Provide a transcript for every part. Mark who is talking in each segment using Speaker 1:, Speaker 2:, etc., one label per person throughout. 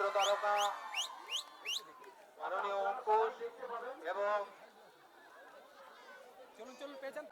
Speaker 1: ছাত্র তারকা মাননীয় অঙ্কুশ এবং
Speaker 2: চলুন চলুন পেয়েছেন?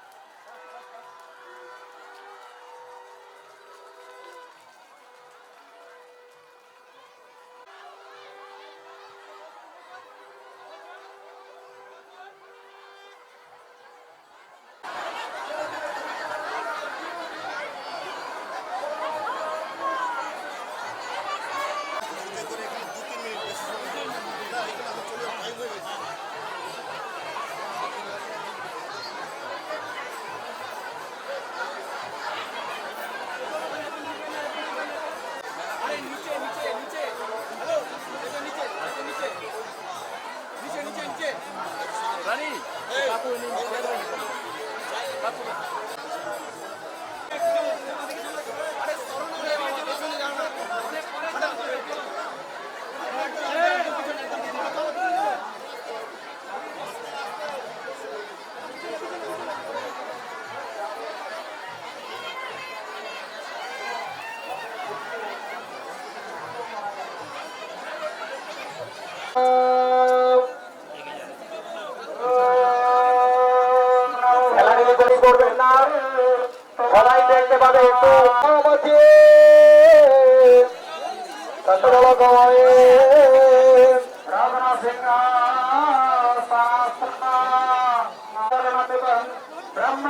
Speaker 1: బ్రహ్మ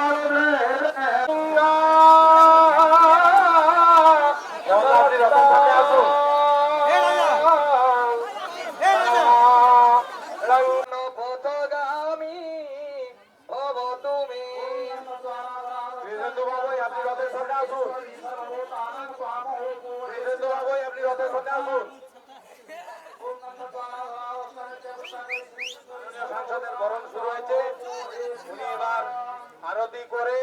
Speaker 1: আরতি করে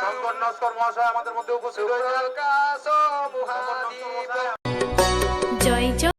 Speaker 1: শঙ্কর নস্কর মহাশয় আমাদের মধ্যে
Speaker 3: জয় জয়।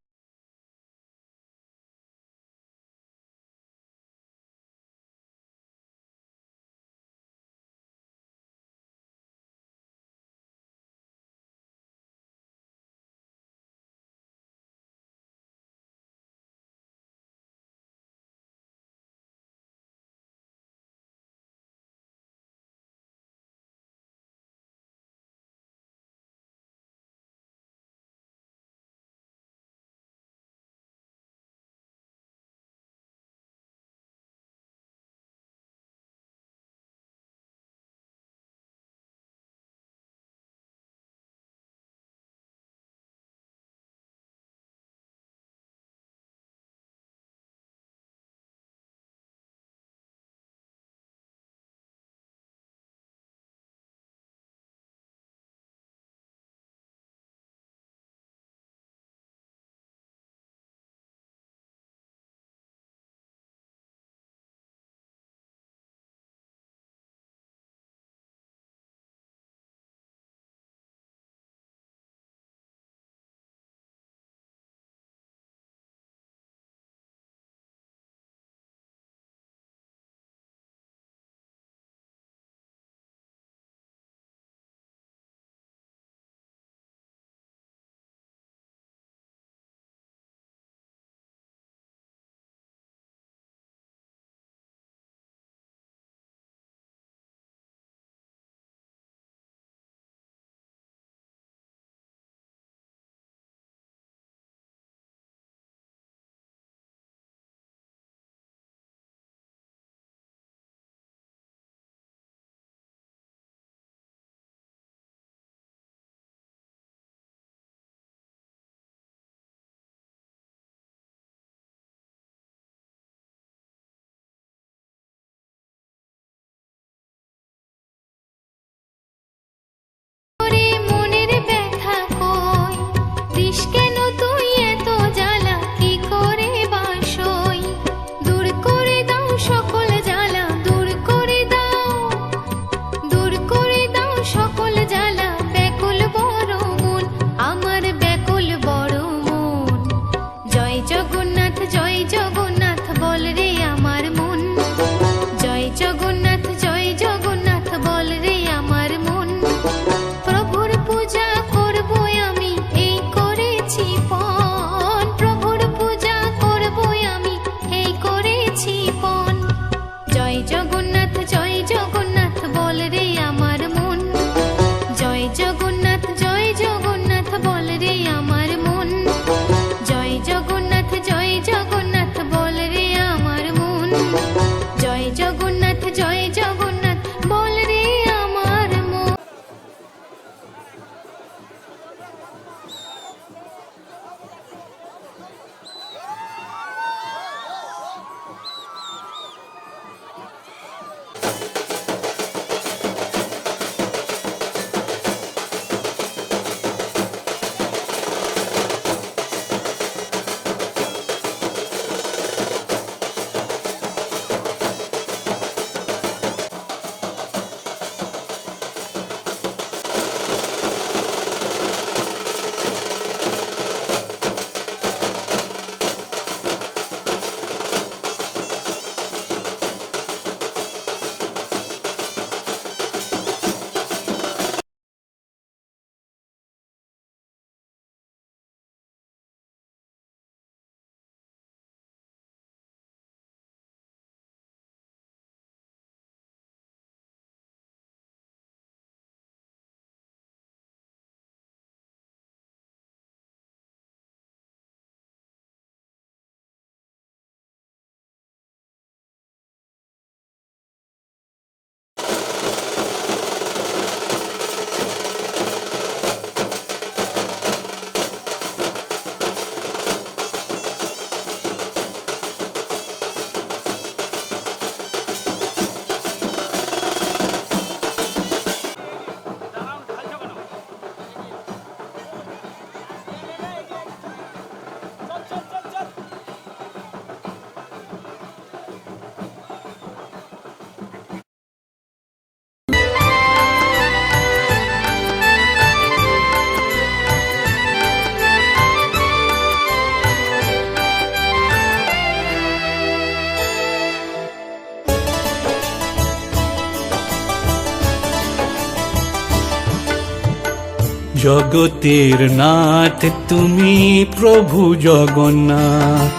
Speaker 4: জগতের নাথ, তুমি প্রভু জগন্নাথ।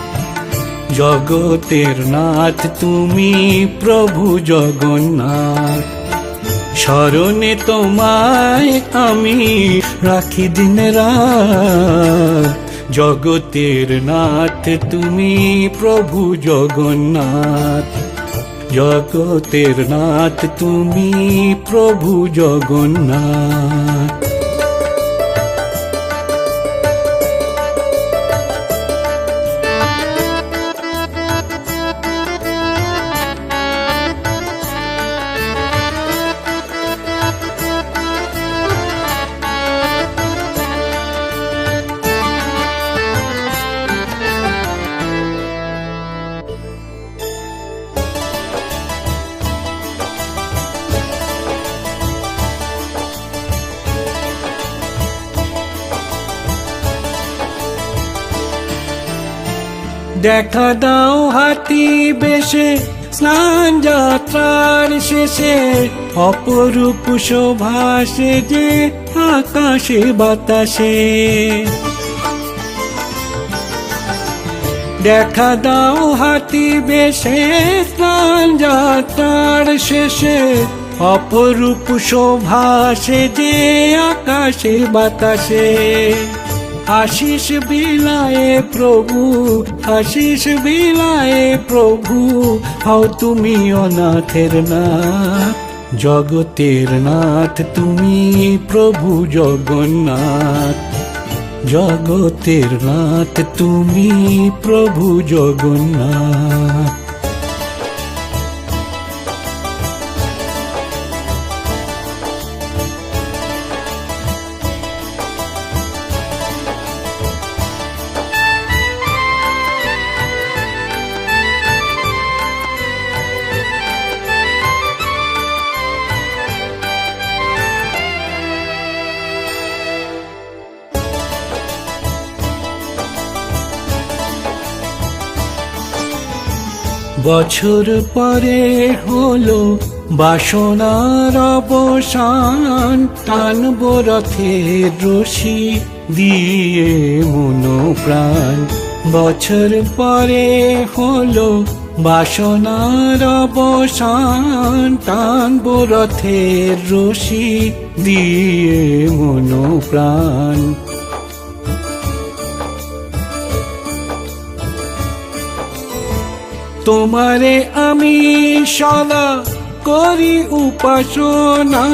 Speaker 4: জগতের নাথ, তুমি প্রভু জগন্নাথ। স্মরণে তোমায় আমি রাখি দিন রাত। জগতের নাথ, তুমি প্রভু জগন্নাথ। জগতের নাথ, তুমি প্রভু জগন্নাথ। দেখা দাও হাতি বেশে, স্নান যাত্রার শেষে। অপরূপ শোভাসে যে আকাশে বাতাসে। দেখা দাও হাতি বেশে, স্নান যাত্রার শেষে। অপরূপ শোভাসে যে আকাশে বাতাসে। আশিস বিলায়ে প্রভু, আশিস বিলায়ে প্রভু, হও তুমি অনাথের নাথ, জগতের নাথ, তুমি প্রভু জগন্নাথ। জগতের নাথ, তুমি প্রভু জগন্নাথ। বছর পরে হলো বাসনার অবসান। টানব রথের রশি দিয়ে মনো প্রাণ বছর পরে হলো বাসনার অবসান। টানব রথের রশি দিয়ে মনো প্রাণ তোমারে আমি সদা করি উপাসনা।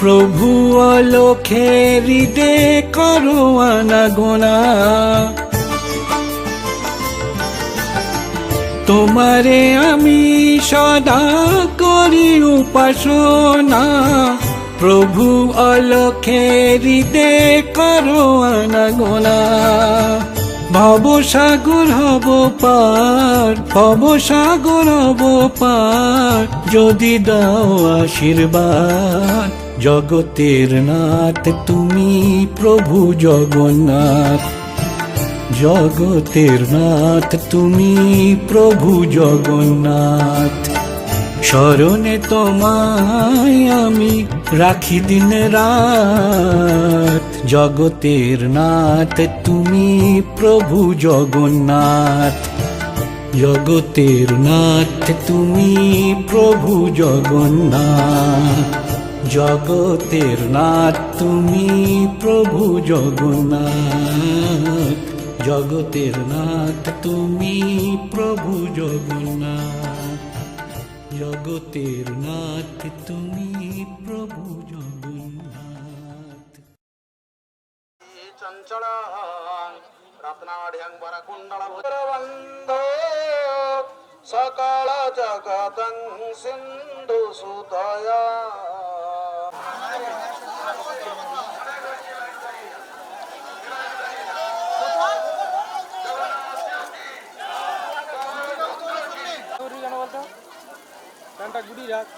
Speaker 4: প্রভু অলোখের দে করো আনাগোনা। তোমারে আমি সদা করি উপাসনা। প্রভু অলখের দে করো আনাগোনা। ভব সাগর হব পার ভব সাগর হব পার, যদি দাও আশীর্বাদ, জগতের নাথ তুমি প্রভু জগন্নাথ। জগতের নাথ তুমি প্রভু জগন্নাথ। স্মরণে তোমায় আমি রাখি দিন রাত। জগতের নাথ, তুমি প্রভু জগন্নাথ। জগতের নাথ, তুমি প্রভু জগন্নাথ। জগতের নাথ, তুমি প্রভু জগন্নাথ। জগতের নাথ, তুমি প্রভু জগন্নাথ। জগতের নাথ, তুমি প্রভু
Speaker 1: বরকুণ্ডল বন্ধো সকল জগতং সিন্ধু সুতয়া
Speaker 2: প্যান্টটা গুড়ি রাখ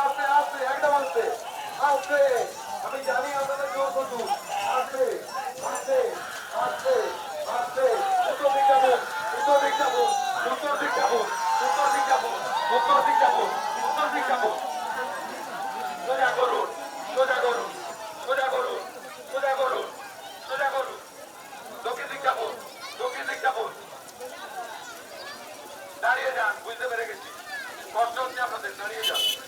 Speaker 1: আস্তে আস্তে একদম আমি জানি আপনাদের জোর কত আস্তে আস্তে আস্তে আস্তে উত্তর দিক যাব, উত্তর দিক যাব দিক যাব দিক যাব দিক যাব দিক যাব। সোজা করুন সোজা করুন সোজা করুন সোজা করুন সোজা করুন। দক্ষিণ দিক যাব, দক্ষিণ দিক যাব। দাঁড়িয়ে যান, বুঝতে পেরে গেছি। কষ্ট হচ্ছে আপনাদের, দাঁড়িয়ে যান।